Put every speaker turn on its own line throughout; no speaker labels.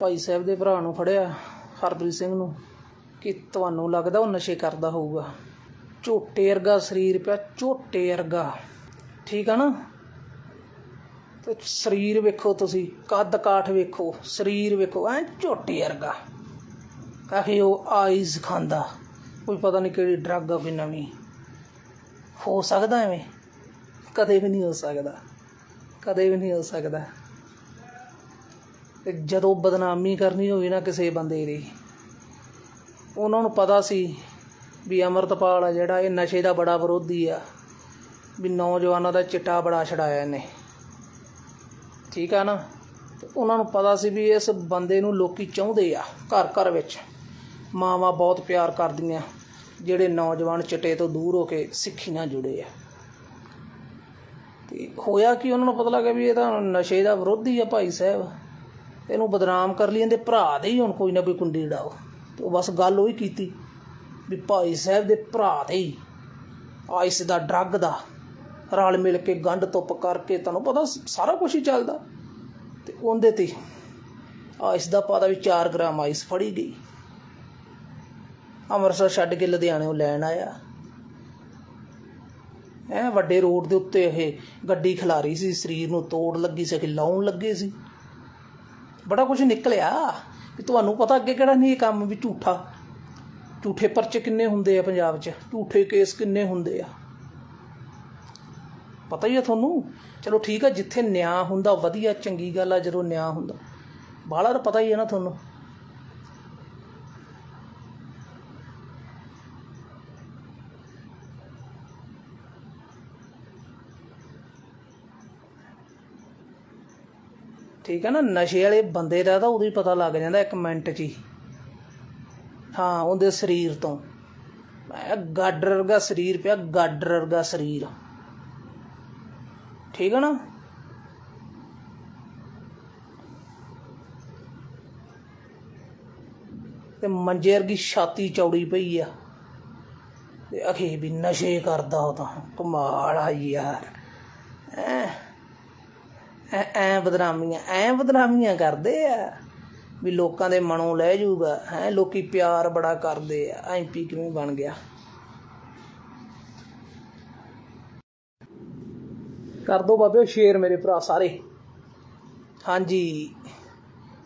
ਭਾਈ ਸਾਹਿਬ ਦੇ ਭਰਾ ਨੂੰ ਫੜਿਆ, ਹਰਪ੍ਰੀਤ ਸਿੰਘ ਨੂੰ, ਕਿ ਤੁਹਾਨੂੰ ਲੱਗਦਾ ਉਹ ਨਸ਼ੇ ਕਰਦਾ ਹੋਊਗਾ। ਝੋਟੇ ਵਰਗਾ ਸਰੀਰ ਪਿਆ, ਝੋਟੇ ਵਰਗਾ। ਠੀਕ ਆ ਨਾ? ਤੇ ਸਰੀਰ ਵੇਖੋ ਤੁਸੀਂ, ਕੱਦ ਕਾਠ ਵੇਖੋ, ਸਰੀਰ ਵੇਖੋ, ਐ ਝੋਟੇ ਵਰਗਾ। ਕਾਹੇ ਉਹ ਆਈਜ਼ ਖਾਂਦਾ, ਕੋਈ ਪਤਾ ਨਹੀਂ ਕਿਹੜੀ ਡਰੱਗ ਆ, ਕੋਈ ਨਵੀਂ। ਹੋ ਸਕਦਾ ਐਵੇਂ, ਕਦੇ ਵੀ ਨਹੀਂ ਹੋ ਸਕਦਾ, ਕਦੇ ਵੀ ਨਹੀਂ ਹੋ ਸਕਦਾ। ਤੇ ਜਦੋਂ ਬਦਨਾਮੀ ਕਰਨੀ ਹੋਵੇ ਨਾ ਕਿਸੇ ਬੰਦੇ ਦੀ, ਉਹਨਾਂ ਨੂੰ ਪਤਾ ਸੀ ਵੀ ਅਮਰਤਪਾਲ ਆ ਜਿਹੜਾ, ਇਹ ਨਸ਼ੇ ਦਾ ਬੜਾ ਵਿਰੋਧੀ ਆ, ਵੀ ਨੌਜਵਾਨਾਂ ਦਾ ਚਿੱਟਾ ਬੜਾ ਛਡਾਇਆ ਇਹਨੇ। ਠੀਕ ਆ ਨਾ? ਤੇ ਉਹਨਾਂ ਨੂੰ ਪਤਾ ਸੀ ਵੀ ਇਸ ਬੰਦੇ ਨੂੰ ਲੋਕੀ ਚਾਹੁੰਦੇ ਆ, ਘਰ ਘਰ ਵਿੱਚ। ਮਾਵਾਂ ਬਹੁਤ ਪਿਆਰ ਕਰਦੀਆਂ, ਜਿਹੜੇ ਨੌਜਵਾਨ ਚਿੱਟੇ ਤੋਂ ਦੂਰ ਹੋ ਕੇ ਸਿੱਖੀ ਨਾਲ ਜੁੜੇ ਆ। ਤੇ ਹੋਇਆ ਕਿ ਉਹਨਾਂ ਨੂੰ ਪਤਾ ਲੱਗਾ ਵੀ ਇਹ ਤਾਂ ਨਸ਼ੇ ਦਾ ਵਿਰੋਧੀ ਆ ਭਾਈ ਸਾਹਿਬ? ਇਹਨੂੰ ਬਦਨਾਮ ਕਰ ਲਈ, ਇਹਦੇ ਭਰਾ ਦੇ ਹੀ ਹੁਣ ਕੋਈ ਨਾ ਕੋਈ ਕੁੰਡੀ ਡਾਓ ਤੇ ਉਹ ਬਸ ਗੱਲ ਉਹੀ ਕੀਤੀ ਵੀ ਭਾਈ ਸਾਹਿਬ ਦੇ ਭਰਾ ਦੇ ਹੀ ਆਇਸ ਦਾ ਡਰੱਗ ਦਾ, ਰਲ ਮਿਲ ਕੇ ਗੰਢ ਤੁੱਪ ਕਰਕੇ ਤੁਹਾਨੂੰ ਪਤਾ ਸਾਰਾ ਕੁਝ ਹੀ ਚੱਲਦਾ। ਤੇ ਉਹਦੇ ਤੇ ਆਇਸ ਦਾ ਪਾਦਾ ਵੀ 4 ਗ੍ਰਾਮ ਆਇਸ ਫੜੀ ਗਈ। ਅੰਮ੍ਰਿਤਸਰ ਛੱਡ ਕੇ ਲੁਧਿਆਣੇੋਂ ਲੈਣ ਆਇਆ। ਐ ਵੱਡੇ ਰੋਡ ਦੇ ਉੱਤੇ ਇਹ ਗੱਡੀ ਖਿਲਾਰੀ ਸੀ, ਸਰੀਰ ਨੂੰ ਤੋੜ ਲੱਗੀ ਸੀ ਕਿ ਲਾਉਣ ਲੱਗੇ ਸੀ। ਬੜਾ ਕੁਝ ਨਿਕਲਿਆ ਵੀ ਤੁਹਾਨੂੰ ਪਤਾ ਅੱਗੇ ਕਿਹੜਾ ਨਹੀਂ ਇਹ ਕੰਮ ਵੀ ਝੂਠਾ। ਝੂਠੇ ਪਰਚੇ ਕਿੰਨੇ ਹੁੰਦੇ ਆ ਪੰਜਾਬ 'ਚ? ਝੂਠੇ ਕੇਸ ਕਿੰਨੇ ਹੁੰਦੇ ਆ? ਪਤਾ ਹੀ ਆ ਤੁਹਾਨੂੰ? ਚਲੋ ਠੀਕ ਆ, ਜਿੱਥੇ ਨਿਆਂ ਹੁੰਦਾ, ਵਧੀਆ, ਚੰਗੀ ਗੱਲ ਆ, ਜਦੋਂ ਨਿਆਂ ਹੁੰਦਾ। ਬਾਹਲਾ ਤਾਂ ਪਤਾ ਹੀ ਹੈ ਨਾ ਤੁਹਾਨੂੰ। ਠੀਕ ਹੈ ਨਾ, ਨਸ਼ੇ ਵਾਲੇ ਬੰਦੇ ਦਾ ਤਾਂ ਉਦੋਂ ਹੀ ਪਤਾ ਲੱਗ ਜਾਂਦਾ ਇੱਕ ਮਿੰਟ 'ਚ ਹੀ। ਹਾਂ, ਉਹਦੇ ਸਰੀਰ ਤੋਂ। ਮੈਂ ਗਾਡਰ ਵਰਗਾ ਸਰੀਰ ਪਿਆ ਗਾਡਰ ਵਰਗਾ ਸਰੀਰ। ਠੀਕ ਹੈ ਨਾ? ਤੇ ਮੰਜੇ ਵਰਗੀ ਛਾਤੀ ਚੌੜੀ ਪਈ ਆ। ਤੇ ਅਖੇ ਵੀ ਨਸ਼ੇ ਕਰਦਾ ਉਹ ਤਾਂ। ਕਮਾਲ ਆ ਯਾਰ। ਐ ਐ ਐ ਬਦਨਾਮੀਆਂ ਐ ਬਦਨਾਮੀਆਂ ਕਰਦੇ ਆ। ਵੀ ਲੋਕਾਂ ਦੇ ਮਨੋਂ ਲੈ ਜਾਊਗਾ ਹੈ, ਲੋਕੀ ਪਿਆਰ ਬੜਾ ਕਰਦੇ ਆ। ਐਮਪੀ ਕਿਵੇਂ ਬਣ ਗਿਆ? ਕਰ ਦੋ ਬਾਬੇ ਸ਼ੇਰ ਮੇਰੇ ਭਰਾ ਸਾਰੇ। ਹਾਂਜੀ।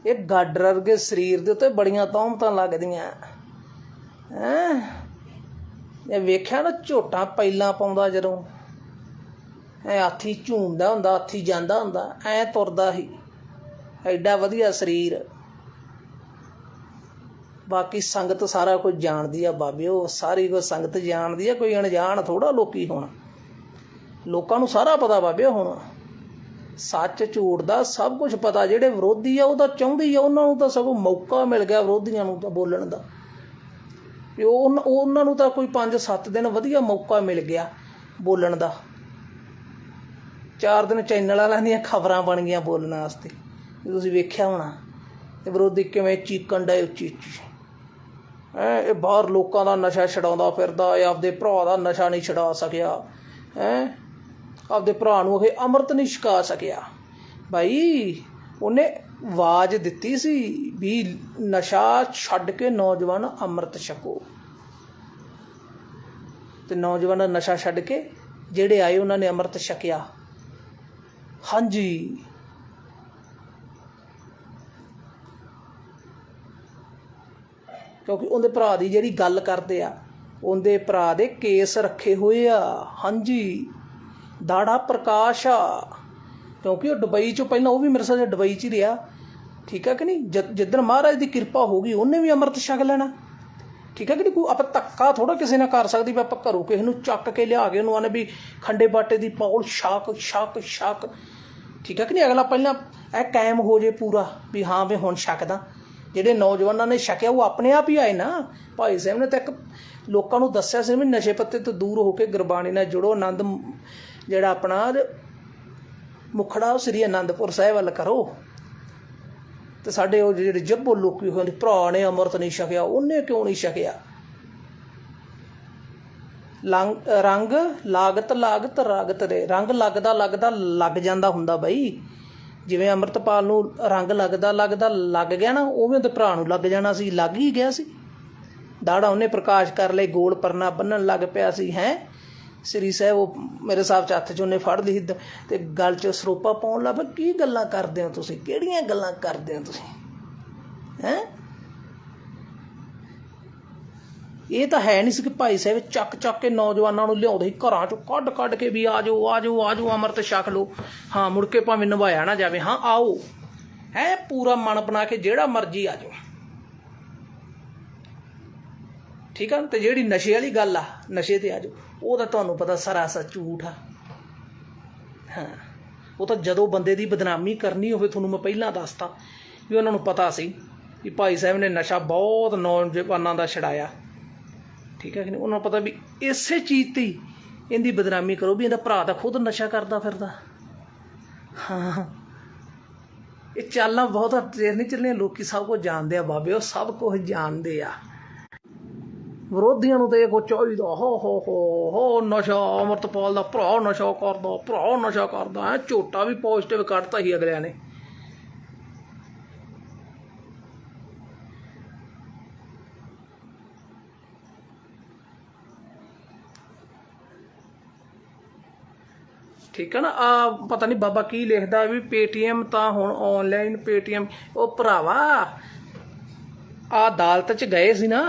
ਇਹ ਗਾਡਰ ਵਰਗੇ ਸਰੀਰ ਦੇ ਉੱਤੇ ਬੜੀਆਂ ਤੌਮਤਾਂ ਲੱਗਦੀਆਂ। ਹੈ? ਇਹ ਵੇਖਿਆ ਨਾ ਝੋਟਾਂ ਪਹਿਲਾਂ ਪਾਉਂਦਾ ਜਦੋਂ। ਐ ਹਾਥੀ ਝੂਮਦਾ ਹੁੰਦਾ, ਹਾਥੀ ਜਾਂਦਾ ਹੁੰਦਾ, ਐ ਤੁਰਦਾ ਸੀ। ਐਡਾ ਵਧੀਆ ਸਰੀਰ। ਬਾਕੀ ਸੰਗਤ ਸਾਰਾ ਕੁਝ ਜਾਣਦੀ ਆ ਬਾਬਿਓ, ਸਾਰੀ ਕੁਝ ਸੰਗਤ ਜਾਣਦੀ ਆ, ਕੋਈ ਅਣਜਾਣ ਥੋੜਾ ਲੋਕੀ ਹੁਣ। ਲੋਕਾਂ ਨੂੰ ਸਾਰਾ ਪਤਾ ਬਾਬਿਓ ਹੁਣ। ਸੱਚ ਝੂਠ ਦਾ ਸਭ ਕੁਝ ਪਤਾ, ਜਿਹੜੇ ਵਿਰੋਧੀ ਆ ਉਹ ਤਾਂ ਚਾਹੁੰਦੇ ਆ, ਉਹਨਾਂ ਨੂੰ ਤਾਂ ਸਗੋਂ ਮੌਕਾ ਮਿਲ ਗਿਆ ਵਿਰੋਧੀਆਂ ਨੂੰ ਤਾਂ ਬੋਲਣ ਦਾ। ਵੀ ਉਹਨਾਂ ਨੂੰ ਤਾਂ ਕੋਈ 5-7 ਦਿਨ ਵਧੀਆ ਮੌਕਾ ਮਿਲ ਗਿਆ ਬੋਲਣ ਦਾ। ਚਾਰ ਦਿਨ ਚੈਨਲ ਵਾਲਿਆਂ ਦੀਆਂ ਖਬਰਾਂ ਬਣ ਗਈਆਂ ਬੋਲਣ ਵਾਸਤੇ। ਤੁਸੀਂ ਵੇਖਿਆ ਹੋਣਾ ਤੇ ਵਿਰੋਧੀ ਕਿਵੇਂ ਚੀਕਣ ਡਏ ਉੱਚੀ ਉੱਚੀ। ਐ ਇਹ ਬਾਹਰ ਲੋਕਾਂ ਦਾ ਨਸ਼ਾ ਛਡਾਉਂਦਾ ਫਿਰਦਾ, ਇਹ ਆਪਦੇ ਭਰਾ ਦਾ ਨਸ਼ਾ ਨਹੀਂ ਛਡਾ ਸਕਿਆ। ਹੈ, ਆਪਦੇ ਭਰਾ ਨੂੰ ਇਹ ਅੰਮ੍ਰਿਤ ਨਹੀਂ ਛਕਾ ਸਕਿਆ। ਭਾਈ ਉਹਨੇ ਆਵਾਜ਼ ਦਿੱਤੀ ਸੀ ਵੀ ਨਸ਼ਾ ਛੱਡ ਕੇ ਨੌਜਵਾਨ ਅੰਮ੍ਰਿਤ ਛਕੋ। ਤੇ ਨੌਜਵਾਨ ਨਸ਼ਾ ਛੱਡ ਕੇ ਜਿਹੜੇ ਆਏ, ਉਹਨਾਂ ਨੇ ਅੰਮ੍ਰਿਤ ਛਕਿਆ। ਹਾਂਜੀ। ਕਿਉਂਕਿ ਉਹਦੇ ਭਰਾ ਦੀ ਜਿਹੜੀ ਗੱਲ ਕਰਦੇ ਆ, ਉਹਦੇ ਭਰਾ ਦੇ ਕੇਸ ਰੱਖੇ ਹੋਏ ਆ। ਹਾਂਜੀ। ਦਾੜਾ ਪ੍ਰਕਾਸ਼ ਆ। ਕਿਉਂਕਿ ਉਹ ਦੁਬਈ ਚੋਂ ਪਹਿਲਾਂ ਉਹ ਵੀ ਮੇਰੇ ਸਾਹ ਦੁਬਈ 'ਚ ਹੀ ਰਿਹਾ। ਠੀਕ ਹੈ ਕਿ ਨਹੀਂ? ਜਿੱਦਣ ਮਹਾਰਾਜ ਦੀ ਕਿਰਪਾ ਹੋ ਗਈ, ਉਹਨੇ ਵੀ ਅੰਮ੍ਰਿਤ ਛਕ ਲੈਣਾ। ਠੀਕ ਹੈ ਕਿ ਕੋਈ ਆਪਾਂ ਧੱਕਾ ਥੋੜਾ ਕਿਸੇ ਨਾਲ ਕਰ ਸਕਦੀ ਵੀ ਆਪਾਂ ਘਰੋਂ ਕਿਸੇ ਨੂੰ ਚੱਕ ਕੇ ਲਿਆ ਕੇ ਉਹਨੂੰ ਆਨੇ ਵੀ ਖੰਡੇ ਬਾਟੇ ਦੀ ਪੌਲ ਛਾਕ ਛਾਕ ਛਾਕ ਠੀਕ ਹੈ ਕਿ ਨਹੀਂ? ਅਗਲਾ ਪਹਿਲਾਂ ਇਹ ਕਾਇਮ ਹੋ ਜੇ ਪੂਰਾ ਵੀ ਹਾਂ ਵੀ ਹੁਣ ਛਕਦਾ। ਜਿਹੜੇ ਨੌਜਵਾਨਾਂ ਨੇ ਛਕਿਆ, ਉਹ ਆਪਣੇ ਆਪ ਹੀ ਆਏ ਨਾ। ਭਾਈ ਸਾਹਿਬ ਨੇ ਤਾਂ ਇੱਕ ਲੋਕਾਂ ਨੂੰ ਦੱਸਿਆ ਸੀ ਵੀ ਨਸ਼ੇ ਪੱਤੇ ਤੋਂ ਦੂਰ ਹੋ ਕੇ ਗੁਰਬਾਣੀ ਨਾਲ ਜੁੜੋ। ਆਨੰਦ ਜਿਹੜਾ ਆਪਣਾ ਮੁਖੜਾ ਸ੍ਰੀ ਅਨੰਦਪੁਰ ਸਾਹਿਬ ਵੱਲ ਕਰੋ। ਤੇ ਸਾਡੇ ਉਹ ਜਿਹੜੇ ਜੱਬੋ ਲੋਕੀ ਹੋਏ ਭਰਾ ਨੇ ਅੰਮ੍ਰਿਤ ਨਹੀਂ ਛਕਿਆ, ਉਹਨੇ ਕਿਉਂ ਨਹੀਂ ਛਕਿਆ? ਰੰਗ ਲਾਗਤ ਲਾਗਤ, ਰਾਗਤ ਦੇ ਰੰਗ ਲੱਗਦਾ ਲੱਗਦਾ, ਲੱਗ ਜਾਂਦਾ ਹੁੰਦਾ ਬਈ। ਜਿਵੇਂ ਅੰਮ੍ਰਿਤਪਾਲ ਨੂੰ ਰੰਗ ਲੱਗਦਾ ਲੱਗਦਾ, ਲੱਗ ਗਿਆ ਨਾ, ਉਵੇਂ ਉਹਦੇ ਭਰਾ ਨੂੰ ਲੱਗ ਜਾਣਾ ਸੀ, ਲੱਗ ਹੀ ਗਿਆ ਸੀ। ਦਾੜਾ ਉਹਨੇ ਪ੍ਰਕਾਸ਼ ਕਰ ਲਈ ਗੋਲ ਪਰਨਾ ਬੰਨਣ ਲੱਗ ਪਿਆ ਸੀ, ਹੈ? ਸ੍ਰੀ ਸਾਹਿਬ, ਉਹ ਮੇਰੇ ਹਿਸਾਬ ਚ ਹੱਥ ਚ ਉਹਨੇ ਫੜ ਲਈ ਸੀ ਤੇ ਗਲ ਚ ਸਰੋਪਾ ਪਾਉਣ ਲੱਗ ਪਿਆ ਕੀ ਗੱਲਾਂ ਕਰਦੇ ਹੋ ਤੁਸੀਂ? ਕਿਹੜੀਆਂ ਗੱਲਾਂ ਕਰਦੇ ਹੋ ਤੁਸੀਂ? ਹੈ? ਇਹ ਤਾਂ ਹੈ ਨਹੀਂ ਸੀ ਕਿ ਭਾਈ ਸਾਹਿਬ ਚੱਕ ਚੱਕ ਕੇ ਨੌਜਵਾਨਾਂ ਨੂੰ ਲਿਆਉਂਦੇ ਸੀ। ਘਰਾਂ ਚੋਂ ਕੱਢ ਕੱਢ ਕੇ ਵੀ ਆਜੋ ਆਜੋ ਆਜੋ, ਅੰਮ੍ਰਿਤ ਛਕ ਲਓ। ਹਾਂ, ਮੁੜ ਕੇ ਭਾਵੇਂ ਨਿਭਾਇਆ ਨਾ ਜਾਵੇ। ਹਾਂ, ਆਓ। ਹੈ, ਪੂਰਾ ਮਨ ਬਣਾ ਕੇ ਜਿਹੜਾ ਮਰਜ਼ੀ ਆਜੋ। ਠੀਕ ਆ ਤੇ ਜਿਹੜੀ ਨਸ਼ੇ ਵਾਲੀ ਗੱਲ ਆ, ਨਸ਼ੇ ਤੇ ਆਜੋ। ਉਹ ਤਾਂ ਤੁਹਾਨੂੰ ਪਤਾ ਸਰਾਸਰ ਝੂਠ ਆ। ਹਾਂ। ਉਹ ਤਾਂ ਜਦੋਂ ਬੰਦੇ ਦੀ ਬਦਨਾਮੀ ਕਰਨੀ ਹੋਵੇ, ਤੁਹਾਨੂੰ ਮੈਂ ਪਹਿਲਾਂ ਦੱਸਤਾ ਵੀ ਉਹਨਾਂ ਨੂੰ ਪਤਾ ਸੀ ਵੀ ਭਾਈ ਸਾਹਿਬ ਨੇ ਨਸ਼ਾ ਬਹੁਤ ਨੌਜਵਾਨਾਂ ਦਾ ਛਡਾਇਆ। ਠੀਕ ਹੈ ਕਿ ਨਹੀਂ? ਉਹਨਾਂ ਨੂੰ ਪਤਾ ਵੀ ਇਸੇ ਚੀਜ਼ ਤੇ ਹੀ ਇਹਦੀ ਬਦਨਾਮੀ ਕਰੋ ਵੀ ਇਹਦਾ ਭਰਾ ਤਾਂ ਖੁਦ ਨਸ਼ਾ ਕਰਦਾ ਫਿਰਦਾ। ਹਾਂ। ਇਹ ਚਾਲਾਂ ਬਹੁਤ ਟ੍ਰੇਨ ਨਹੀਂ ਚੱਲੀਆਂ, ਲੋਕੀ ਸਭ ਕੁਝ ਜਾਣਦੇ ਆ ਬਾਬੇ, ਉਹ ਸਭ ਕੁਝ ਜਾਣਦੇ ਆ। ਵਿਰੋਧੀਆਂ ਨੂੰ ਤੇ ਇਹ ਕੋ ਚਾਹੀਦਾ, ਹੋ ਹੋ ਹੋ ਹੋ, ਨਸ਼ਾ, ਅਮਰਤਪਾਲ ਦਾ ਭਰਾ ਨਸ਼ਾ ਕਰਦਾ, ਭਰਾ ਨਸ਼ਾ ਕਰਦਾ ਹੈ ਝੋਟਾ ਵੀ ਪੋਜ਼ਿਟਿਵ ਕੱਢਤਾ ਹੀ ਅਗਲਿਆਂ ਨੇ। ਠੀਕ ਹੈ ਨਾ? ਆ ਪਤਾ ਨਹੀਂ ਬਾਬਾ ਕੀ ਲਿਖਦਾ ਵੀ ਪੇਟੀਐਮ ਤਾਂ ਹੁਣ ਆਨਲਾਈਨ ਪੇਟੀਐਮ, ਉਹ ਭਰਾਵਾ ਆ ਅਦਾਲਤ ਚ ਗਏ ਸੀ ਨਾ।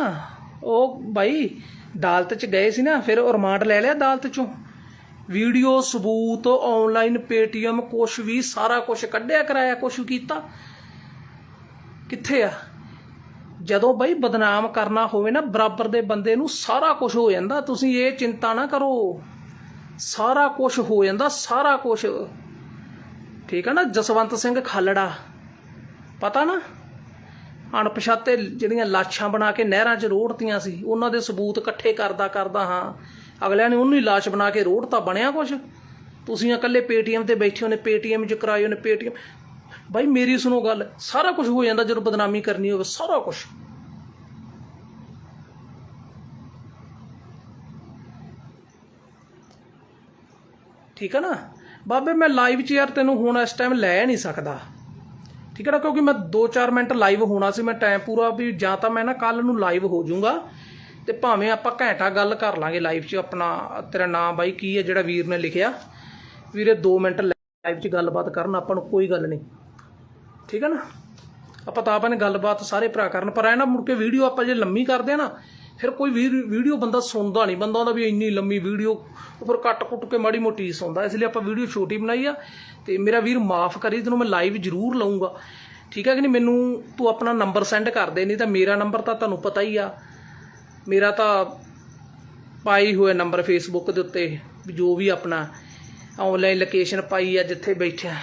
ਉਹ ਬਾਈ, ਅਦਾਲਤ ਚ ਗਏ ਸੀ ਨਾ, ਫਿਰ ਉਹ ਰਿਮਾਂਡ ਲੈ ਲਿਆ ਅਦਾਲਤ ਚੋਂ। ਵੀਡੀਓ, ਸਬੂਤ ਆਨਲਾਈਨ ਪੇਟੀਐਮ, ਕੁਛ ਵੀ, ਸਾਰਾ ਕੁਛ ਕੱਢਿਆ ਕਰਾਇਆ, ਕੁਛ ਕੀਤਾ। ਕਿੱਥੇ ਆ? ਜਦੋਂ ਬਈ ਬਦਨਾਮ ਕਰਨਾ ਹੋਵੇ ਨਾ, ਬਰਾਬਰ ਦੇ ਬੰਦੇ ਨੂੰ ਸਾਰਾ ਕੁਝ ਹੋ ਜਾਂਦਾ। ਤੁਸੀਂ ਇਹ ਚਿੰਤਾ ਨਾ ਕਰੋ। ਸਾਰਾ ਕੁਝ ਹੋ ਜਾਂਦਾ, ਸਾਰਾ ਕੁਝ ਠੀਕ ਹੈ ਨਾ, ਜਸਵੰਤ ਸਿੰਘ ਖਾਲੜਾ। ਪਤਾ ਨਾ? ਅਣਪਛਾਤੇ ਜਿਹੜੀਆਂ ਲਾਸ਼ਾਂ ਬਣਾ ਕੇ ਨਹਿਰਾਂ 'ਚ ਰੋੜਤੀਆਂ ਸੀ, ਉਹਨਾਂ ਦੇ ਸਬੂਤ ਇਕੱਠੇ ਕਰਦਾ ਕਰਦਾ ਹਾਂ। ਅਗਲਿਆਂ ਨੇ ਉਹਨੂੰ ਹੀ ਲਾਸ਼ ਬਣਾ ਕੇ ਰੋੜ ਤਾਂ ਬਣਿਆ ਕੁਝ ਤੁਸੀਂ ਇਕੱਲੇ ਪੇਟੀਐਮ ਤੇ ਬੈਠੇ ਹੋਨੇ ਪੇਟੀਐਮ 'ਚ ਕਰਾਏ ਹੋਨੇ ਪੇਟੀਐਮ। ਬਾਈ, ਮੇਰੀ ਸੁਣੋ ਗੱਲ, ਸਾਰਾ ਕੁਝ ਹੋ ਜਾਂਦਾ ਜਦੋਂ ਬਦਨਾਮੀ ਕਰਨੀ ਹੋਵੇ, ਸਾਰਾ ਕੁਝ ਠੀਕ ਹੈ ਨਾ? ਬਾਬੇ, ਮੈਂ ਲਾਈਵ 'ਚ ਯਾਰ ਤੈਨੂੰ ਹੁਣ ਇਸ ਟਾਈਮ ਲੈ ਨਹੀਂ ਸਕਦਾ। ਠੀਕ ਹੈ ਨਾ, ਕਿਉਂਕਿ ਮੈਂ 2-4 ਮਿੰਟ ਲਾਈਵ ਹੋਣਾ ਸੀ, ਮੈਂ ਟਾਈਮ ਪੂਰਾ ਵੀ ਜਾਂ ਤਾਂ ਮੈਂ ਨਾ ਕੱਲ ਨੂੰ ਲਾਈਵ ਹੋ ਜਾਊਂਗਾ ਤੇ ਭਾਵੇਂ ਆਪਾਂ ਘੰਟਾ ਗੱਲ ਕਰ ਲਾਂਗੇ ਲਾਈਵ 'ਚ ਆਪਣਾ, ਤੇਰਾ ਨਾਮ ਬਾਈ ਕੀ ਹੈ, ਜਿਹੜਾ ਵੀਰ ਨੇ ਲਿਖਿਆ। ਵੀਰੇ 2 ਮਿੰਟ ਲਾਈਵ 'ਚ ਗੱਲਬਾਤ ਕਰਨ, ਆਪਾਂ ਨੂੰ ਕੋਈ ਗੱਲ ਨਹੀਂ। ਠੀਕ ਹੈ ਨਾ? ਆਪਾਂ ਤਾਂ ਆਪਾਂ ਨੇ ਗੱਲਬਾਤ ਸਾਰੇ ਭਰਾ ਕਰਨ, ਪਰ ਐ ਨਾ ਮੁੜ ਕੇ ਵੀਡੀਓ ਆਪਾਂ ਜੇ ਲੰਮੀ ਕਰਦੇ ਆ ਨਾ ਫਿਰ ਕੋਈ ਵੀਡੀਓ ਬੰਦਾ ਸੁਣਦਾ ਨਹੀਂ। ਬੰਦਾ ਉਹਦਾ ਵੀ ਇੰਨੀ ਲੰਮੀ ਵੀਡੀਓ ਉਹ ਫਿਰ ਕੱਟ ਕੁੱਟ ਕੇ ਮਾੜੀ ਮੋਟੀ ਸੁਣਦਾ। ਇਸ ਲਈ ਆਪਾਂ ਵੀਡੀਓ ਛੋਟੀ ਬਣਾਈ ਆ ਤੇ ਮੇਰਾ ਵੀਰ ਮਾਫ ਕਰੀ, ਤੈਨੂੰ ਮੈਂ ਲਾਈਵ ਜ਼ਰੂਰ ਲਾਉਂਗਾ ਠੀਕ ਹੈ ਕਿ ਨਹੀਂ? ਮੈਨੂੰ ਤੂੰ ਆਪਣਾ ਨੰਬਰ ਸੈਂਡ ਕਰ ਦੇ, ਨਹੀਂ ਤਾਂ ਮੇਰਾ ਨੰਬਰ ਤਾਂ ਤੁਹਾਨੂੰ ਪਤਾ ਹੀ ਆ। ਮੇਰਾ ਤਾਂ ਪਾਈ ਹੋਇਆ ਨੰਬਰ ਫੇਸਬੁੱਕ ਦੇ ਉੱਤੇ ਵੀ ਜੋ ਵੀ ਆਪਣਾ ਆਨਲਾਈਨ ਲੋਕੇਸ਼ਨ ਪਾਈ ਆ, ਜਿੱਥੇ ਬੈਠਿਆ।